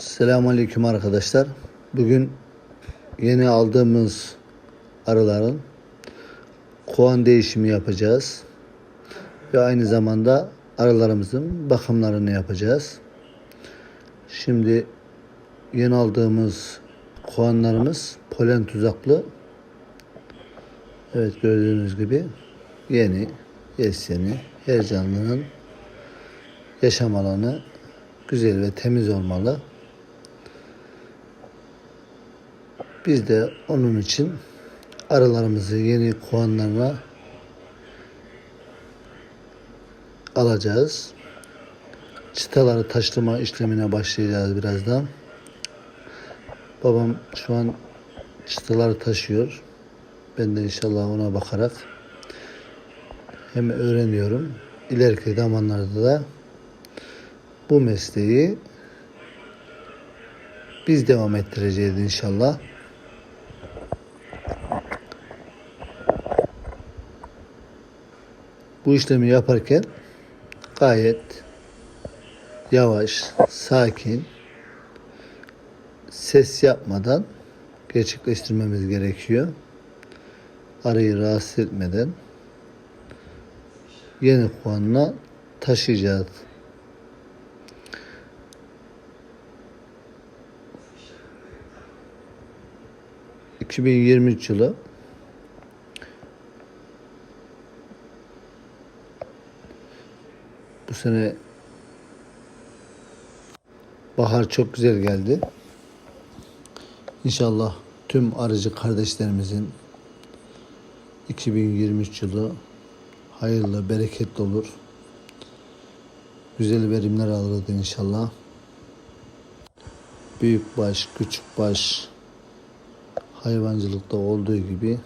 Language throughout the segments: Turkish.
Selamünaleyküm arkadaşlar. Bugün yeni aldığımız arıların kovan değişimi yapacağız. Ve aynı zamanda arılarımızın bakımlarını yapacağız. Şimdi yeni aldığımız kovanlarımız polen tuzaklı. Evet gördüğünüz gibi yeni, yes yeni, her canlının yaşam alanı güzel ve temiz olmalı. Biz de onun için arılarımızı yeni kovanlarına alacağız. Çıtaları taşlama işlemine başlayacağız birazdan. Babam şu an çıtaları taşıyor. Ben de inşallah ona bakarak hem öğreniyorum. İleriki zamanlarda da bu mesleği biz devam ettireceğiz inşallah. Bu işlemi yaparken gayet yavaş, sakin, ses yapmadan gerçekleştirmemiz gerekiyor. Arayı rahatsız etmeden yeni puanına taşıyacağız. ...2023 yılı... ...bu sene... ...bahar çok güzel geldi. İnşallah tüm arıcı kardeşlerimizin... ...2023 yılı... ...hayırlı, bereketli olur. Güzel verimler alırız inşallah. Büyük baş, küçük baş hayvancılıkta olduğu gibi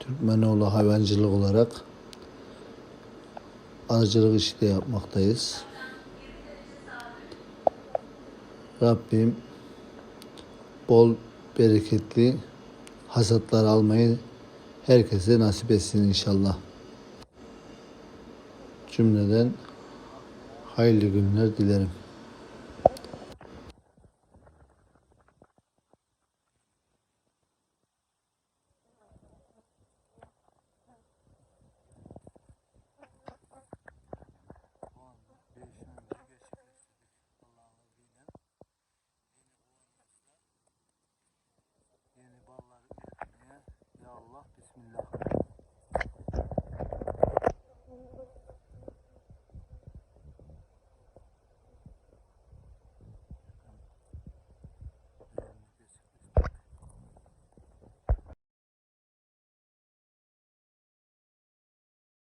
Türkmenoğlu hayvancılık olarak arıcılık işi de yapmaktayız. Rabbim bol bereketli hasatlar almayı herkese nasip etsin inşallah. Cümleden hayırlı günler dilerim.